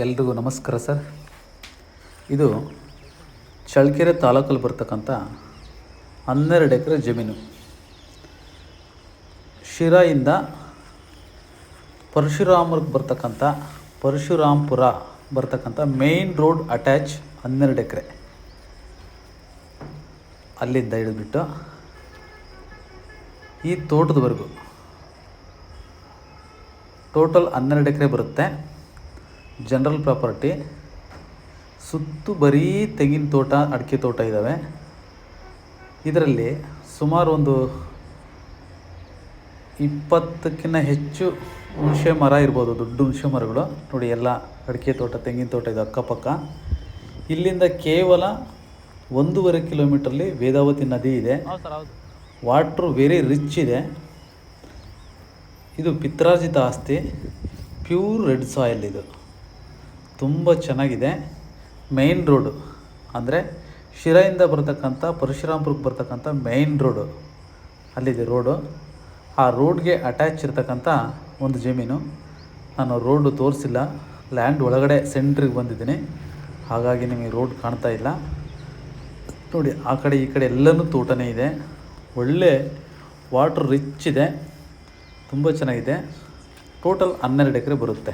ಎಲ್ರಿಗೂ ನಮಸ್ಕಾರ ಸರ್. ಇದು ಚಳ್ಳಕೆರೆ ತಾಲೂಕಲ್ಲಿ ಬರ್ತಕ್ಕಂಥ ಹನ್ನೆರಡು ಎಕರೆ ಜಮೀನು. ಶಿರಾಯಿಂದ ಪರಶುರಾಮರ್ಗೆ ಬರ್ತಕ್ಕಂಥ ಪರಶುರಾಮ್ಪುರ ಬರ್ತಕ್ಕಂಥ ಮೇಯ್ನ್ ರೋಡ್ ಅಟ್ಯಾಚ್ ಹನ್ನೆರಡು ಎಕರೆ. ಅಲ್ಲಿಂದ ಹಿಡಿದ್ಬಿಟ್ಟು ಈ ತೋಟದವರೆಗೂ ಟೋಟಲ್ ಹನ್ನೆರಡು ಎಕರೆ ಬರುತ್ತೆ. ಜನರಲ್ ಪ್ರಾಪರ್ಟಿ ಸುತ್ತು ಬರೀ ತೆಂಗಿನ ತೋಟ ಅಡಿಕೆ ತೋಟ ಇದ್ದಾವೆ ಇದರಲ್ಲಿ ಸುಮಾರು ಒಂದು ಇಪ್ಪತ್ತಕ್ಕಿಂತ ಹೆಚ್ಚು ಹುಣಸೆ ಮರ ಇರ್ಬೋದು ದೊಡ್ಡ ಹುಣಸೆ ಮರಗಳು. ನೋಡಿ ಎಲ್ಲ ಅಡಿಕೆ ತೋಟ ತೆಂಗಿನ ತೋಟ ಇದೆ ಅಕ್ಕಪಕ್ಕ. ಇಲ್ಲಿಂದ ಕೇವಲ ಒಂದೂವರೆ ಕಿಲೋಮೀಟ್ರಲ್ಲಿ ವೇದಾವತಿ ನದಿ ಇದೆ. ವಾಟ್ರು ವೆರಿ ರಿಚ್ ಇದೆ. ಇದು ಪಿತ್ರಾರ್ಜಿತ ಆಸ್ತಿ ಪ್ಯೂರ್ ರೆಡ್ ಸಾಯಿಲ್ ಇದು. ತುಂಬ ಚೆನ್ನಾಗಿದೆ. ಮೇಯ್ನ್ ರೋಡು ಅಂದರೆ ಶಿರಾಯಿಂದ ಬರತಕ್ಕಂಥ ಪರಶುರಾಮ್ಪುರಕ್ಕೆ ಬರ್ತಕ್ಕಂಥ ಮೇಯ್ನ್ ರೋಡು ಅಲ್ಲಿದೆ ರೋಡು ಆ ರೋಡ್ಗೆ ಅಟ್ಯಾಚ್ ಇರ್ತಕ್ಕಂಥ ಒಂದು ಜಮೀನು. ನಾನು ರೋಡು ತೋರಿಸಿಲ್ಲ. ಲ್ಯಾಂಡ್ ಒಳಗಡೆ ಸೆಂಟ್ರಿಗೆ ಬಂದಿದ್ದೀನಿ. ಹಾಗಾಗಿ ನಿಮಗೆ ರೋಡ್ ಕಾಣ್ತಾ ಇಲ್ಲ. ನೋಡಿ, ಆ ಕಡೆ ಈ ಕಡೆ ಎಲ್ಲನೂ ತೋಟನೇ ಇದೆ. ಒಳ್ಳೆ ವಾಟ್ರ್ ರಿಚ್ ಇದೆ. ತುಂಬ ಚೆನ್ನಾಗಿದೆ. ಟೋಟಲ್ ಹನ್ನೆರಡು ಎಕರೆ ಬರುತ್ತೆ.